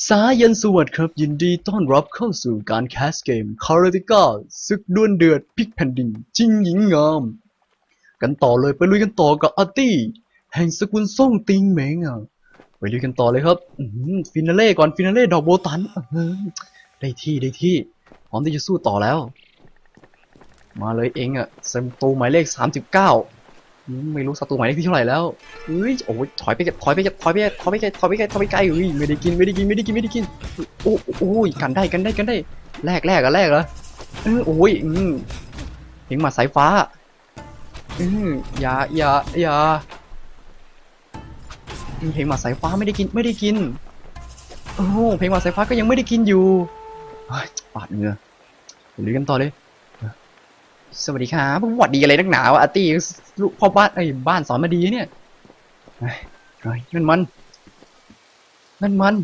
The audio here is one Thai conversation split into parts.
สายันสวัสดิ์ครับ ยินดีต้อนรับเข้าสู่การแคสเกมคาราติก้าศึกด้วลเดือดพลิกแผ่นดินจริงหญิงงาม กันต่อเลยไปลุยกันต่อกับอาร์ตี้ แห่งสกุลส่งติงเหมงอะไปลุยกันต่อเลยครับฟินาเล่ก่อนฟินาเล่ดอกโบตันได้ที่ได้ที่พร้อมที่จะสู้ต่อแล้ว มาเลยเองอะเซมตูหมายเลขสามสิบเก้า ไม่รู้ศัตรูหมายเลขที่เท่าไหร่แล้วเฮ้ยโอ้ยถอยไปถอยไปถอยไปถอยไปถอยไปถอยไปไกลเฮ้ยไม่ได้กินไม่ได้กินไม่ได้กินไม่ได้กินโอ้โอ้ยกันได้กันได้กันได้แลกแลกอะแลกเหรอเออโอ้ยอืมเห็นหมาสายฟ้าอืมอย่าอย่าอย่าเพลงหมาสายฟ้าไม่ได้กินไม่ได้กินโอ้เพลงหมาสายฟ้าก็ยังไม่ได้กินอยู่ปาดเงื่อไปลุยกันต่อเลย สวัสดีครับผมหวัดดีอะไรนักหนาวะอาร์ตี้ลูกพ่อบ้านไอ้บ้านสอนมาดีเนี่ยเฮ้ยนั่นมัน นั่นมัน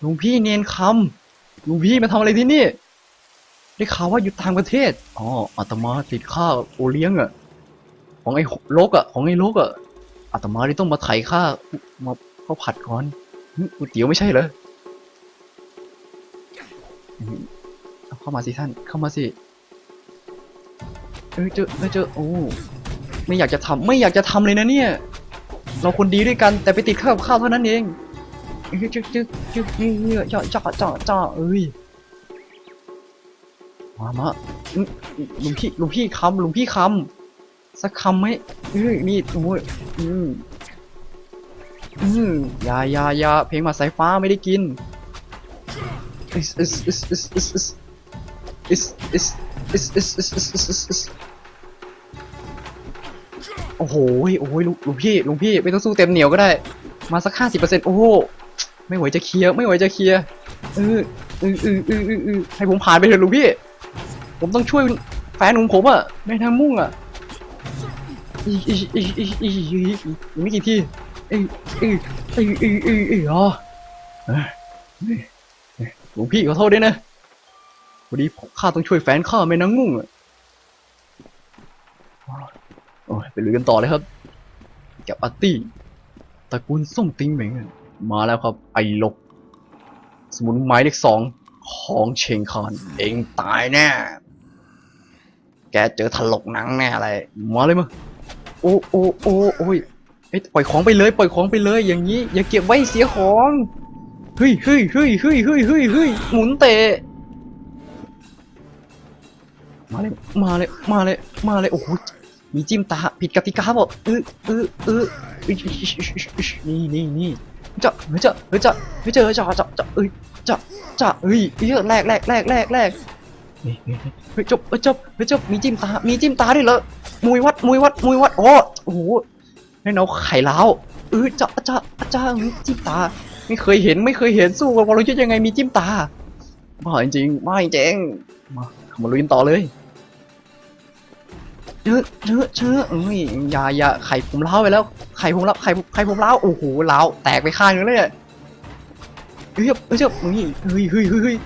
หลวงพี่เนียนคำหลวงพี่มาทำอะไรที่นี่ ได้ข่าวว่าอยู่ต่างประเทศอ๋ออาตมาติดข้าโอเลี้ยงอะของไอ้โลกอะของไอ้โลกอะอาตมาเลยต้องมาไถ่ข้ามาข้าวผัดก่อนก๋วยเตี๋ยวไม่ใช่เหรอเข้ามาสิท่าน เข้ามาสิ เออเจอเออเจอโอ้ไม่อยากจะทำไม่อยากจะทำเลยนะเนี่ย เราคนดีด้วยกันแต่ไปติดข้าวกับข้าวเท่านั้นเองเอ้ยจึ๊กจึ๊กจึ๊กเนี่ยจ่อจ่อจ่อจ่อเอ้ยมามาอื้อหลุงพี่หลุงพี่คำหลุงพี่คำสักคำไหมเอ้ยนี่โอ้ยอืมอืมอยาอยาอยาเพลงมาสายฟ้าไม่ได้กิน is is is is is is is is is is is is is is is โอ้โหโอ้ยลุงลุงพี่ลุงพี่ไม่ต้องสู้เต็มเหนียวก็ได้ มาสักห้าสิบเปอร์เซ็นต์โอ้โหไม่ไหวจะเคลียร์ไม่ไหวจะเคลียร์เออเออเออเออเออเอให้ผมผ่านไปเถอะลุงพี่ ผมต้องช่วยแฟนของผมอะในทางมุ่งอะอีอีอีอีอีอีอีไม่กี่ทีเอ้ยเอ้ยเอ้ยเออ้ยเอ้ยอ๋อเอ้ยเอ้ยเอ้ยหลวงพี่ขอโทษด้วยนะพอดีข้าต้องช่วยแฟนข้าแม่นางมุ่งอะ โอ้ยไปลุยกันต่อเลยครับ กับอาร์ตี้ตระกูลส่งติงเหม่งมาแล้วครับไอ้ลก สมุนไม้เลขสองของเชงคานเองตายแน่แกเจอถลกหนังแน่อะไรมาเลยมาโอ้โอ้โอ้โอ้ยเอ้ปล่อยของไปเลย ปล่อยของไปเลยอย่างนี้ อย่าเก็บไว้เสียของเฮ้ยเฮ้ยเฮ้ยเฮ้ยเฮ้ยเฮ้ยเฮ้ยหมุนเตะมาเลยมาเลยมาเลยมาเลยโอ้โห มีจิ้มตาผิดกติกาบอกเออเออเออนี่นี่นี่จะเฮ้ยจะเฮ้ยจะเฮ้ยจะเฮ้ยจะจะจะเอ้ยจะจะเฮ้ยเฮ้ยแรกแรกแรกแรกแรกเฮ้ยจบเฮ้ยจบเฮ้ยจบมีจิ้มตา มีจิ้มตาด้วยเหรอมวยวัดมวยวัดมวยวัดโอ้โอ้โหให้เราไข่ล้าวเออจะจะจะจิ้มตา ไม่เคยเห็นไม่เคยเห็นสู้กับวอลลุ่ยังไงมีจิ้มตาบ้าจริงบ้าจริงมาเข้ามาลุยนต่อเลย เชอะเชอะเชอะเอ้ยอย่าอย่าไข่ผมเล้าไปแล้ว ไข่ผมเล้าไข่ไข่ผมเล้าโอ้โหเล้าแตกไปข้างนึงเลยเฮ้ยเฮ้ยเฮ้ยเฮ้ยเฮ้ยเฮ้ยเฮ้ย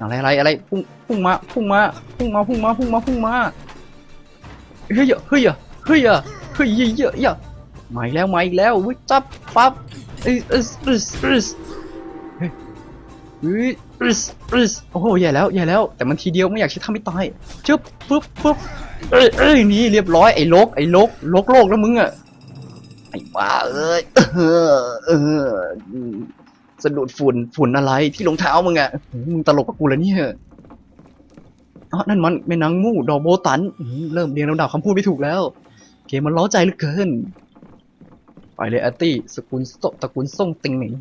อะไรอะไรอะไรพุ่งพุ่งมาพุ่งมาพุ่งมาพุ่งมาพุ่งมาพุ่งมาเฮ้ยเฮ้ยเฮ้ยเฮ้ยเยอะเยอะเยอะมาอีกแล้วมาอีกแล้ววิจับปั๊บเอ้ยเอ้ยเอ้ยเอ้ยเฮ้ย โอ้โหใหญ่แล้วใหญ่แล้ว แต่มันทีเดียวไม่อยากใช้ทำไม่ตายจึ๊บปุ๊บปุ๊บเอ้ยเอ้ยนี่เรียบร้อยไอ้ลกไอ้ลกลกโลกแล้วมึงอะไอ้บ้าเอ้ยเออเออสะดุดฝุ่นฝุ่นอะไรที่รองเท้ามึงอะมึงตลกกับกูแล้วเนี่ยอ๋อนั่นมันแม่นางมู่ดอกโบตันเริ่มเรียงลำดับคำพูดไม่ถูกแล้ว เกมมันล้อใจเหลือเกินไปเลยอาร์ตี้สกุลโซตระกูลส่งติงหนิง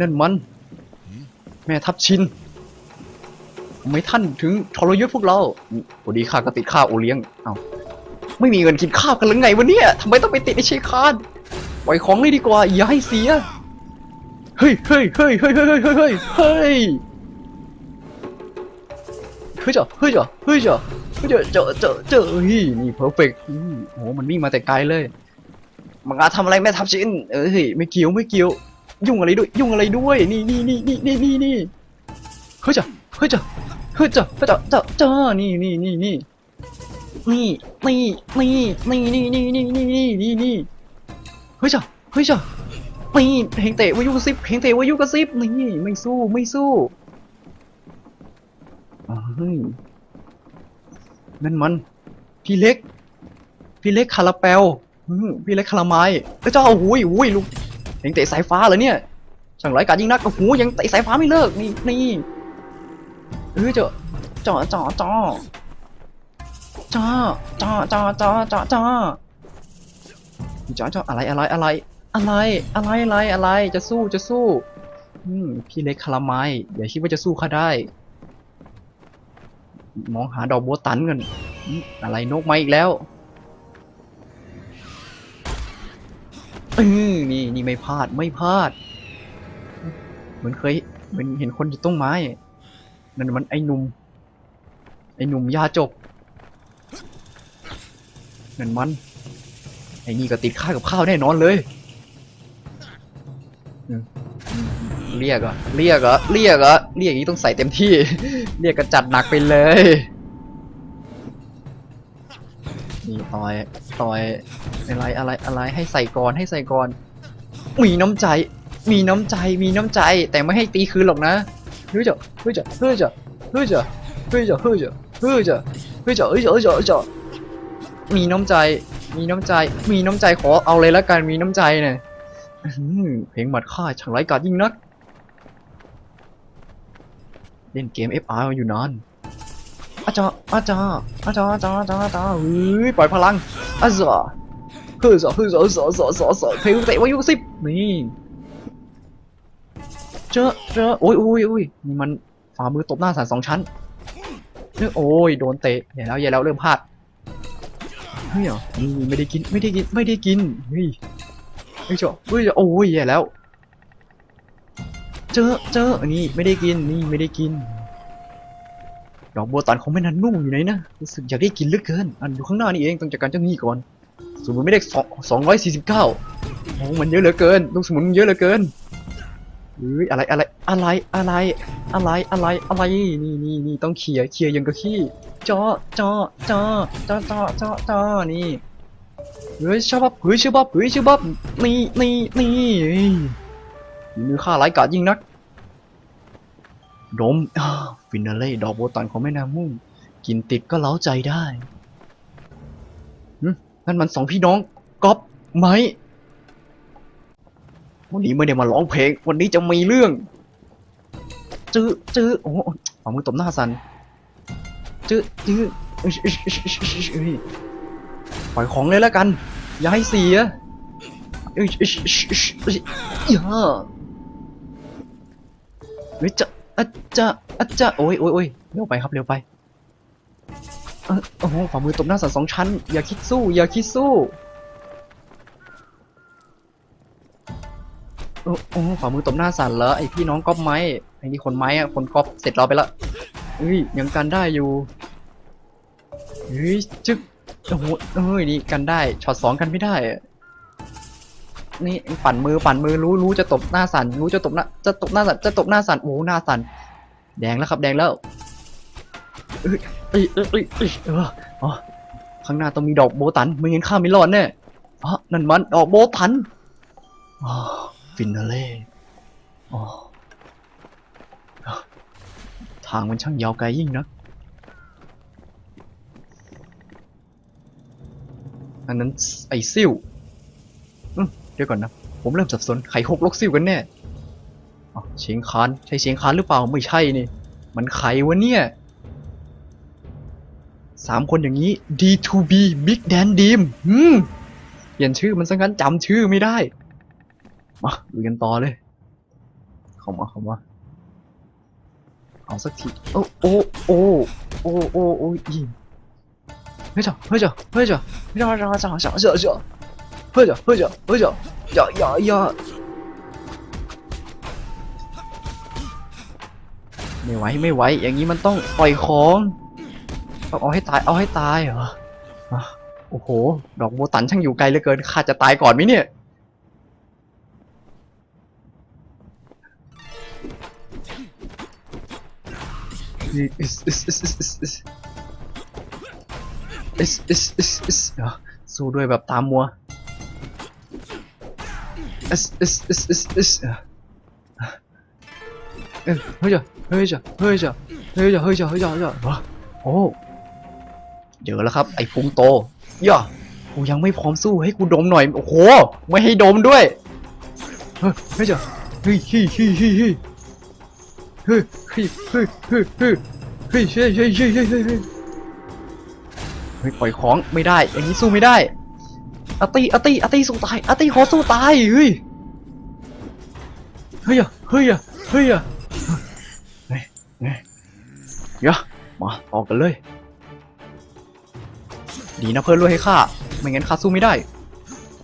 นั่นมัน แม่ทัพชิน ไม่ท่านถึงทรยศพวกเราพอดีข้าก็ติดข้าวโอเลี้ยง เอ้า ไม่มีเงินกินข้าวกันหรือไงวะเนี่ยทำไมต้องไปติดไอ้เชคานปล่อยของเลยดีกว่า อย่าให้เสีย เฮ้ยเฮ้ยเฮ้ยเฮ้ยเฮ้ยเฮ้ยเฮ้ยเฮ้ยเฮ้ยเจ้าเฮ้ยเจ้าเฮ้ยเจ้าเฮ้ยเจ้าเจ้าเจ้าเจ้าเฮ้ยนี่เพอร์เฟกต์โอ้โหมันวิ่งมาแต่ไกลเลย มังอาทำอะไรแม่ทับชินเอ้ยไม่เกี่ยวไม่เกี่ยว ยุ่งอะไรด้วย ยุ่งอะไรด้วย นี่นี่นี่นี่นี่นี่นี่เฮ้ยเจ้าเฮ้ยเจ้าเฮ้ยจ้าเฮ้ยจ้าจ้าจ้านี่นี่นี่นี่นี่นี่นี่นี่นี่นี่นี่นี่นี่นี่นี่เฮ้ยจ้าเฮ้ยจ้านี่เฮงเตะวายุกระซิบเฮงเตะวายุกระซิบนี่ไม่สู้ไม่สู้เฮ้ยนั่นมัน พี่เล็ก พี่เล็กคาราเปลพี่เล็กคาราไมายเอ้ยเจ้าโอ้โหโอ้ยลูก เฮงเตะสายฟ้าเหรอเนี่ยช่างไร้การยิงนักโอ้โหยังเตะสายฟ้าไม่เลิกนี่นี่เออเจ้าจ่อจ่อจ่อจ่อจ่อจ่อจ่อจ่อจ่อจ่อจ่ออะไรอะไรอะไร อะไรอะไรอะไรอะไรจะสู้จะสู้อืมพี่เล็กคาราไมายอย่าคิดว่าจะสู้ข้าได้มองหาดอกบัวตันกันอืมอะไรนกมาอีกแล้ว ออนี่นี่ไม่พลาดไม่พลาด เหมือนเคยเหมือนเห็นคนอยู่ต้นไม้ นั่นมันไอ้หนุ่ม ไอ้หนุ่มยาจก นั่นมัน ไอ้นี่ก็ติดข้าวกับข้าวแน่นอนเลยเรียกเหรอะเรียกเหรอะเรียกเหรอะเรียกอย่างนี้ต้องใส่เต็มที่ เรียกกระจัดหนักไปเลย นี่ต่อย ต่อยอะไรอะไรอะไรให้ใส่ก่อนให้ใส่ก่อน มีน้ำใจ มีน้ำใจมีน้ำใจ แต่ไม่ให้ตีคืนหรอกนะเฮ้จ้ะเฮ้จ้ะเฮ้จ้ะเฮ้จ้ะเฮ้จ้ะเฮ้จ้ะเฮ้จ้ะเฮ้จ้ะเฮ้จ้ะเฮ้จ้ะเฮ้จ้ะมีน้ำใจ มีน้ำใจ มีน้ำใจขอเอาเลยละกันมีน้ำใจเนี่ยเพลงหมัดข้าช่างไร้กาจยิ่งนักเล่นเกม FR อยู่นาน อาจาอาจาอาจาอาจาอาจาอาจาเฮ้ยปล่อยพลังอาจารย์เฮ้ยจ้ะเฮ้ยจ้ะเฮ้ยจ้ะเจ้ะเจ้ะเพลงเตะวายุสิบนี่เจอเจอโอ้ยโอ้ยโอ้ยนี่มันฝ่ามือตบหน้าสารสองชั้นเนี่ยโอ้ยโดนเตะอย่าแล้วอย่าแล้วเริ่มพลาดเฮ้ยเหรอนี่ไม่ได้กินไม่ได้กินไม่ได้กินเฮ้ยเฮ้ยจ้ะเฮ้ยจ้ะโอ้ยอย่าแล้ว เจอเจออันนี้ไม่ได้กินนี่ไม่ได้กิน ดอกบัวตันของแม่นันนุ่งอยู่ไหนนะรู้สึกอยากได้กินเหลือเกินอันอยู่ข้างหน้านี่เองต้องจัดการเจ้าหนี้ก่อนสมุนไม่ได้สองสองร้อยสี่สิบเก้าโอ้มันเยอะเหลือเกินลูกสมุนเยอะเหลือเกินเฮ้ยอะไรอะไรอะไรอะไรอะไรอะไรอะไรนี่นี่นี่ต้องเคลียร์เคลียร์ยังกะขี้จอจอจอจอจอจอจอนี่เฮ้ยชบับเฮ้ยชบับเฮ้ยชบับนี่นี่นี่มือข้าไร้กาจยิ่งนัก ดมอ้าฟินาเล่ดอกโบตันของแม่นางมุ่งกินติดก็เล้าใจได้นั่นมันสองพี่น้องก๊อปไหมวันนี้ไม่ได้มาร้องเพลง วันนี้จะมีเรื่อง จื้อจื้อโอ้โหเอามือตบหน้าสันจื้อจื้อเอ้ยเอ้ยเอ้ยเอ้ยเอ้ยปล่อยของเลยแล้วกัน อย่าให้เสียเอ้ยเอ้ยเอ้ยเอ้ยเอ้ยอย่าเฮ้ยจะ อาจารย์อาจาโอ้ยโอ้ยโอ้ยเร็วไปครับเร็วไปเออโอ้โหฝ่ามือตบหน้าสันสองชั้น อย่าคิดสู้ อย่าคิดสู้โอ้โอ้ฝ่ามือตบหน้าสันเหรอไอพี่น้องก๊อปไม้ไอนี่คนไม้อะคนก๊อปเสร็จเราไปละเฮ้ยยังกันได้อยู่เฮ้ยจึ๊กโอ้โหเอ้ยนี่กันได้ช็อตสองกันไม่ได้อะ นี่ปั่นมือปั่นมือรู้รู้จะตบหน้าสันรู้จะตบหน้าจะตบหน้าสันจะตบหน้าสันโอ้หน้าสันแดงแล้วครับแดงแล้วเอ้ยเอ้ยเอ้ยเอ้ยเอออ๋อข้างหน้าต้องมีดอกโบตันไม่งั้นข้าไม่รอดแน่อ๋อนั่นมันดอกโบตันอ๋อฟินาเล่อ๋ออ๋อทางมันช่างยาวไกลยิ่งนักอันนั้นไอซิ่ว ดี๋ยวก่อนนะ ผมเริ่มสับสนไข่หกลกซิ่วกันแน่เชียงคานใช่เชียงคานหรือเปล่าไม่ใช่นี่ มันไข่วะเนี่ยสามคนอย่างนี้ D2B Big Dan Dim อืมเปลี่ยนชื่อมันซะงั้นจำชื่อไม่ได้ มาดูกันต่อเลย เข้ามาเข้ามาเอาสักที โอ้โอ้โอ้โอ้โอ้โอ้ยิงเฮ้ยจ้ะเฮ้ยจ้ะเฮ้ยจ้ะเฮ้ยจ้ะเฮ้ยจ้ะเฮ้ยจ้ะ Hocam hocam hocam. Ya ya ya. ไม่ไหวไม่ไหวอย่างนี้มันต้องปล่อยขององเอาให้ตายเอาให้ตายเหรอโอ้โห ดอกโบตันช่างอยู่ไกลเหลือเกินข้าจะตายก่อนไหมเนี่ยสู้ด้วยแบบตามมัว เอสเอสเอสเอสเฮ้ยจ้ะเฮ้ยจ้ะเฮ้ยจ้ะเฮ้ยจ้ะเฮ้ยจ้ะเฮ้ยจ้ะเฮ้ยจ้ะวะโอ้เจอแล้วครับ ไอ้พุงโตย่ากูยังไม่พร้อมสู้ให้กูดมหน่อยโอ้โหไม่ให้ดมด้วยเฮ้ยเฮ้ยจ้ะเฮ้ยเฮ้ยเฮ้ยเฮ้ยเฮ้ยเฮ้ยเฮ้ยเฮ้ยเฮ้ยเฮ้ยเฮ้ยเฮ้ยเฮ้ยเฮ้ยเฮ้ยเฮ้ยเฮ้ยเฮ้ยปล่อยของไม่ได้อย่างนี้สู้ไม่ได้ อาร์ตี้อาร์ตี้อาร์ตี้สู้ตายอาร์ตี้ขอสู้ตายเฮ้ยเฮ้ยอะเฮ้ยอะเฮ้ยอะเฮ้ยเฮ้ยเดี๋ยวมาออกกันเลย ดีนะเพื่อนรวยให้ข้าไม่งั้นข้าสู้ไม่ได้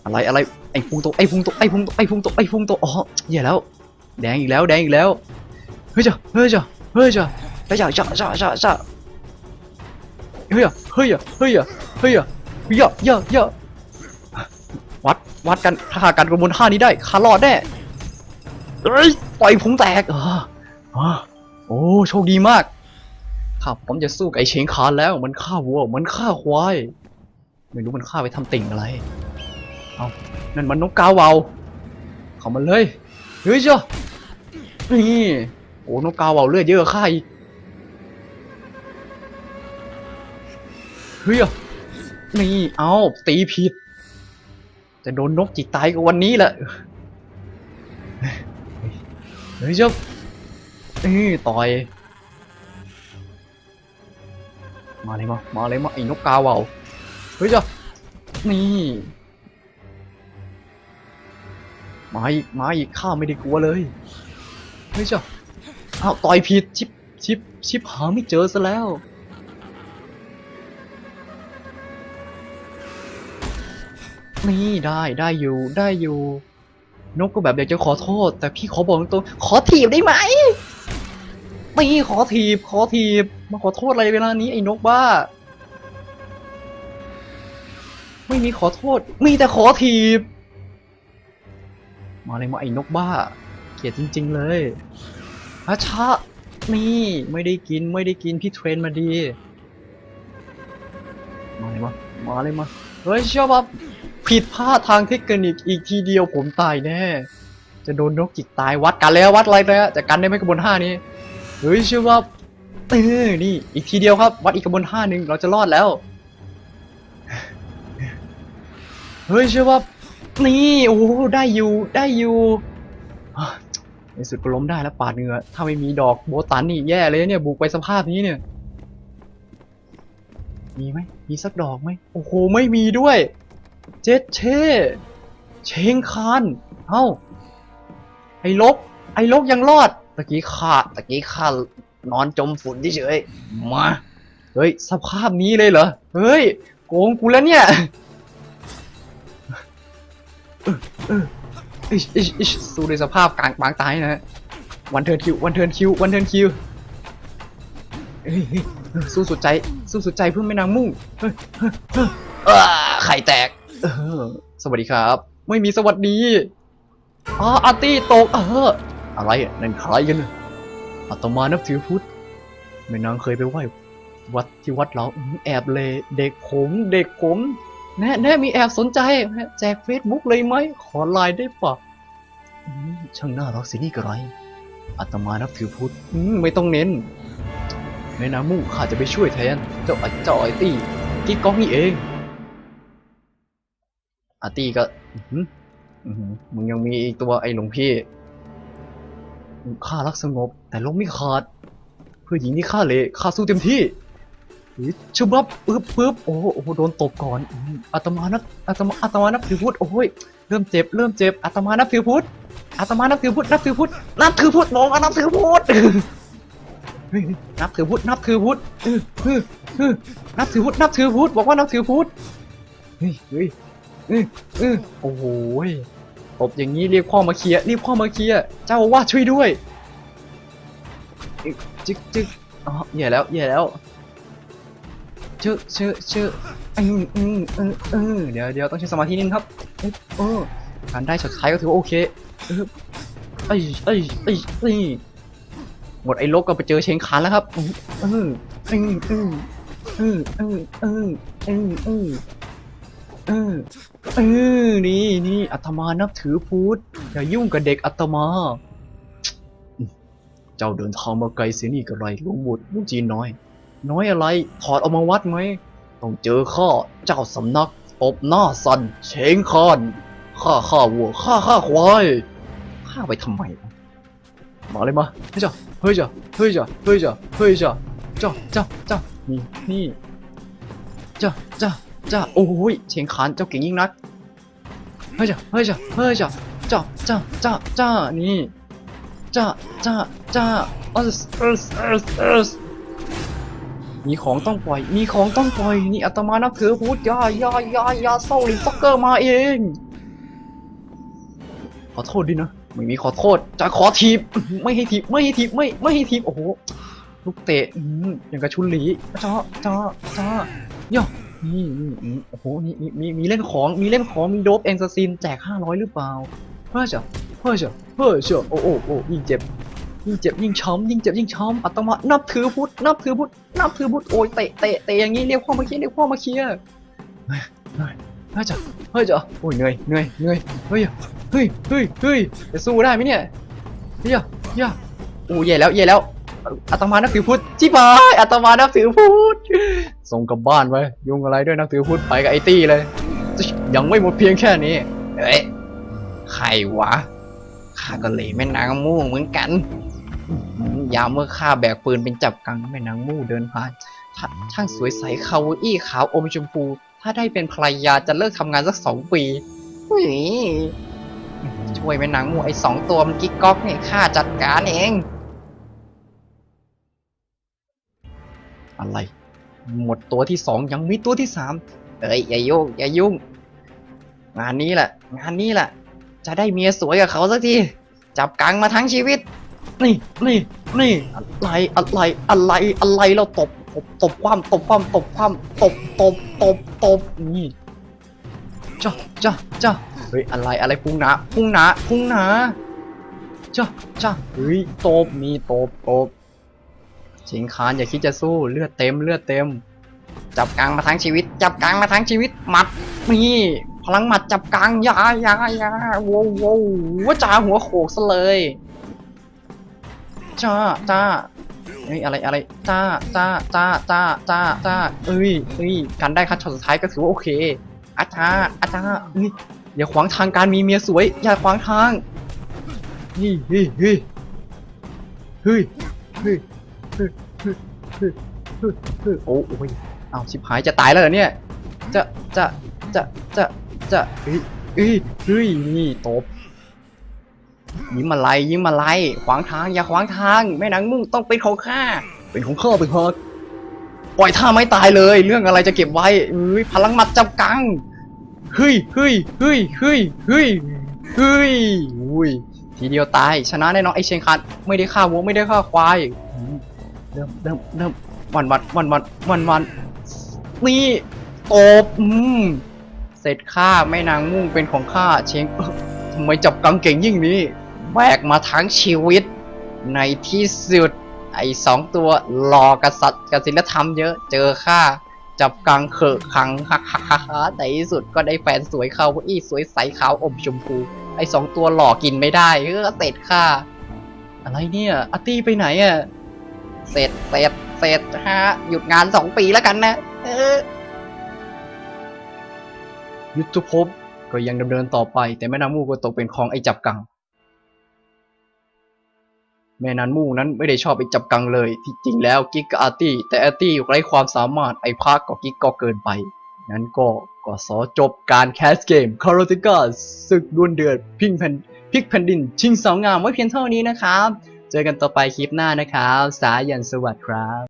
อะไรอะไรไอ้พุงโตไอ้พุงโตไอ้พุงโตไอ้พุงโตไอ้พุงโตอ๋อแย่แล้ว แดงอีกแล้วแดงอีกแล้วเฮ้ยจ้ะเฮ้ยจ้ะเฮ้ยจ้ะเฮ้ยจ้ะจ้ะจ้ะจ้ะจ้ะเฮ้ยอะเฮ้ยอะเฮ้ยอะเฮ้ยอะเยอะเยอะเยอะ วัดวัดกันถ้าหากกันกระบวนท่านี้ได้ข้ารอดแน่เฮ้ยปล่อยพุงแตกอ่าอ่าโอ้โชคดีมากข้าผมจะสู้กับไอ้เชงคานแล้วมันฆ่าวัวมันฆ่าควายไม่รู้มันฆ่าไปทำติ่งอะไรนั่นมันนกกาเวาวเข้ามาเลยเฮ้ยเจ้านี่โอ้นกกาเวาวเลือดเยอะข้าอีกเฮ้ยนี่เอาตีผิด จะโดนนกจิกตายก็วันนี้แหละเฮ้ยเจ้านี่ต่อยมาเลยมามาเลยมาไอ้นกกาเวาวเฮ้ยเจ้านี่มาอีกมาอีกข้าไม่ได้กลัวเลยเฮ้ยเจ้าอ้าวต่อยผิดชิปชิปชิปหาไม่เจอซะแล้ว นี่ได้ได้อยู่ได้อยู่ นกก็แบบอยากจะขอโทษ แต่พี่ขอบอกตรงๆขอถีบได้ไหมนี่ขอถีบขอถีบมาขอโทษอะไรเวลานี้ไอ้นกบ้า ไม่มีขอโทษ มีแต่ขอถีบ มาเลยมาไอ้นกบ้า เกลียดจริง ๆ เลยอาชะนี่ไม่ได้กินไม่ได้กินพี่เทรนมาดี มาเลยมามาเลยมาเฮ้ยเชื่อว่า ผิดพลาดทางเทคนิคอีกทีเดียวผมตายแน่ จะโดนนกจิกตายวัดกันแล้ววัดอะไรเลยจะกันได้ไหมกระบวนท่านี้เฮ้ยเชื่อว่าเออนี่อีกทีเดียวครับ วัดอีกกระบวนท่าหนึ่งเราจะรอดแล้วเฮ้ยเชื่อว่านี่โอ้ได้อยู่ได้อยู่ในสุดก็ล้มได้แล้วปาดเหงื่อถ้าไม่มีดอกโบตันนี่แย่เลยเนี่ยบุกไปสภาพนี้เนี่ยมีไหมมีสักดอกไหมโอ้โหไม่มีด้วย เจ็ดเช่เชงคานเอ้าไอ้ลกไอ้ลกยังรอดตะกี้ข้าตะกี้ข้านอนจมฝุ่นเฉยๆมาเฮ้ยสภาพนี้เลยเหรอเฮ้ยโกงกูแล้วเนี่ยอิชอิชอิชสู้ในสภาพกลางปางตายนะฮะวันเทิร์นคิววันเทิร์นคิววันเทิร์นคิวเฮ้ยเฮ้ยเฮ้ยสู้สุดใจสู้สุดใจเพื่อไม่นางมุ่งเฮ้ยเฮ้ยเฮ้ยอ่าไข่แตก เออ สวัสดีครับ ไม่มีสวัสดีอ๋ออาร์ตี้ตกเออ อะไรนั่นใครกันอาตมานับถือพุทธแม่นางเคยไปไหว้วัดที่วัดเราอื้อแอบเลย เด็กผมเด็กผม แน่แน่มีแอบสนใจ แจกเฟซบุ๊กเลยไหม ขอไลน์ได้ปะช่างน่ารักสินี่กระไรอาตมานับถือพุทธไม่ต้องเน้นในนามู่ข้าจะไปช่วยแทน เจ้าอัเจ้าไอตี้กิ๊กก้องนี่เอง อาร์ตี้ก็มึงยังมีอีกตัวไอ้หลวงพี่ข้ารักสงบ แต่ลมไม่ขาด เพื่อหญิงที่ข้าเลยข้าสู้เต็มที่ชึบบับปึ๊บปึ๊บโอ้โหโดนตบก่อนอาตมานับอาตมาอาตมานับถือพุทธโอ้ยเริ่มเจ็บเริ่มเจ็บอาตมานับถือพุทธอาตมานับถือพุทธนับถือพุทธนับถือพุทธน้องนับถือพุทธนับถือพุทธนับถือพุทธนับถือพุทธนับถือพุทธบอกว่านับถือพุทธเฮ้ย ออเออโอ้โหตบอย่างนี้เรียกพ่อมาเคลียร์เรียกพ่อมาเคลียร์เจ้าว่าช่วยด้วยอึ๊กจึ๊กจึ๊กอ๋อแย่แล้วแย่แล้วเชื่อเชื่อเชื่ออืมอืมเออเออเดี๋ยวเดี๋ยวต้องใช้สมาธินิดนึงครับเออการได้ช็อตท้ายก็ถือว่าโอเคเออเอ้ยเอ้ยเอ้ยเอ้ยหมดไอ้ลกก็ไปเจอเชงคานแล้วครับอืออเออเออเออเออเออเออ เออ เออ นี่นี่อาตมานับถือพุทธอย่ายุ่งกับเด็กอาตมา เจ้าเดินทางมาไกลเสียนี่กระไรหลวงบุตรลูกจีนน้อย น้อยอะไร ถอดออกมาวัดไหม ต้องเจอข้าเจ้าสำนักตบหน้าสันเชงคอนข้าข้าวัวข้าข้าควายข้าไปทำไมมาเลยมาเฮ้ยจ้ะเฮ้ยจ้ะเฮ้ยจ้ะเฮ้ยจ้ะเฮ้ยจ้ะจ้าจ้าจ้านี่นี่จ้าจ้า จ้าโอ้ยเชงคานเจ้าเก่งยิ่งนักเฮ้ยจ้ะเฮ้ยจ้ะเฮ้ยจ้ะจ้าจ้าจ้าจ้านี่จ้าจ้าจ้าเอสเอสเอสเอสมีของต้องปล่อย มีของต้องปล่อยนี่อาตมานับถือพุทธยายายายาเศร้าลินซ็อกเกอร์มาเอง ขอโทษดินะไม่มีขอโทษ จะขอทีบไม่ให้ทีบไม่ให้ทีบไม่ไม่ให้ทีบโอ้โหลูกเตะอือย่างกับชุนหลีจ้าจ้าจ้าย่อ นี่นี่โอ้โหนี่มีมีมีเล่นของมีเล่นของมีโดบเอนซซินแจกห้าร้อยหรือเปล่าเฮ้ยเจ้าเฮ้ยเจ้าเฮ้ยเจ้าโอ้โอ้โอ้ยิ่งเจ็บยิ่งเจ็บยิ่งช้ำยิ่งเจ็บยิ่งช้ำอาตมานับถือพุทธนับถือพุทธนับถือพุทธโอ้ยเตะเตะเตะอย่างนี้เรียกพ่อมาเคลียร์เรียกพ่อมาเคลียร์เฮ้ยเฮ้ยเฮ้ยจ้ะเฮ้ยจ้ะโอ้ยเหนื่อยเหนื่อยเหนื่อยเฮ้ยเฮ้ยเฮ้ยเฮ้ยจะสู้ได้ไหมเนี่ยเฮ้ยเฮ้ยโอ้ยแย่แล้วแย่แล้ว อาตมานับถือพุทธจิบายอาตมานับถือพุทธส่งกลับบ้านไว้ยุ่งอะไรด้วยนับถือพุทธไปกับไอตี้เลย ยังไม่หมดเพียงแค่นี้เอ้ยใครวะข้าก็เลยแม่นางมู่เหมือนกัน ยามเมื่อข้าแบกปืนเป็นจับกังแม่นางมู่เดินผ่านช่างสวยใสคาวอี้ขาวอมชมพู ถ้าได้เป็นภรรยาจะเลิกทำงานสักสองปีอุ้ยช่วยแม่นางมู่ไอ้สองตัวมันกิ๊กก๊อกเนี่ยข้าจัดการเอง อะไร หมดตัวที่สองยังมีตัวที่สามเอ้ยอย่ายุ่งอย่ายุ่ง งานนี้แหละ งานนี้แหละ จะได้เมียสวยกับเขาสักที จับกังมาทั้งชีวิต นี่นี่นี่อะไรอะไรอะไรอะไรเราตบตบตบความตบความตบความตบตบตบตบนี่จ้าจ้าจ้าเฮ้ยอะไรอะไรพุ่งหนาพุ่งหนาพุ่งหนาจ้าจ้าเฮ้ยตบมีตบตบ ชิงคานอย่าคิดจะสู้เลือดเต็มเลือดเต็ม จับกลางมาทั้งชีวิต จับกลางมาทั้งชีวิตหมัดนี่พลังหมัดจับกลางยายายาโว้วโว้วว่าจ่าหัวโขกซะเลยจ้าจ้าเฮ้ยอะไรอะไรจ้าจ้าจ้าจ้าจ้าจ้าเอ้ยเอ้ยกันได้คัดช็อตสุดท้ายก็ถือว่าโอเคอาจารย์อาจารย์เฮ้ยอย่าขวางทางการมีเมียสวย อย่าขวางทางเฮ้ยเฮ้ยเฮ้ยเฮ้ยเฮ้ย ฮ้ยเฮ้ยเฮ้ยเฮ้ยโอ้โอ้ยอ้าวชิบหายจะตายแล้วเหรอเนี่ย จะ จะ จะ จะ จะเฮ้ยเฮ้ยเฮ้ยนี่ตบยิ้มอะไรยิ้มอะไรขวางทางอย่าขวางทางแม่นางมุ่งต้องเป็นของข้าเป็นของข้าเป็นของปล่อยท่าไม่ตายเลย เรื่องอะไรจะเก็บไว้เอ้ยพลังหมัดจับกังเฮ้ยเฮ้ยเฮ้ยเฮ้ยเฮ้ยเฮ้ยอุ้ยทีเดียวตายชนะแน่นอนไอเชงคันไม่ได้ฆ่าวัวไม่ได้ฆ่าควายอืม เริ่มเริ่มเริ่มวันวันวันวันวันวันนี่ตบอืมเสร็จข้าแม่นางมุ่งเป็นของข้าเชงทำไมจับกังเก่งยิ่งนี้แบกมาทั้งชีวิต ในที่สุด ไอ้สองตัวหลอกกษัตริย์กศิลธรรมเยอะ เจอข้าจับกังเขอะขังฮักฮักฮักฮักในที่สุดก็ได้แฟนสวยเขาอี้สวยใสขาวอมชมพู ไอ้สองตัวหลอกกินไม่ได้เออเสร็จข้าอะไรเนี่ยอาตี้ไปไหนอะ เสร็จเสร็จเสร็จฮะหยุดงานสองปีแล้วกันนะเออยุทธภพก็ยังดำเนินต่อไป แต่แม่นามู่ก็ตกเป็นของไอ้จับกัง แม่นางมู่นั้นไม่ได้ชอบไอ้จับกังเลย ที่จริงแล้วกิ๊กกับอาร์ตี้ แต่อาร์ตี้ไร้ความสามารถไอ้พักกับกิ๊กก็เกินไป นั้นก็ก็สอจบการแคสเกมคาร์ติกาศึกดวลเดือดพิงแผ่นพิกแผ่นดิน ชิงสาวงามไว้เพียงเท่านี้นะครับ เจอกันต่อไปคลิปหน้านะครับ สายันสวัสดีครับ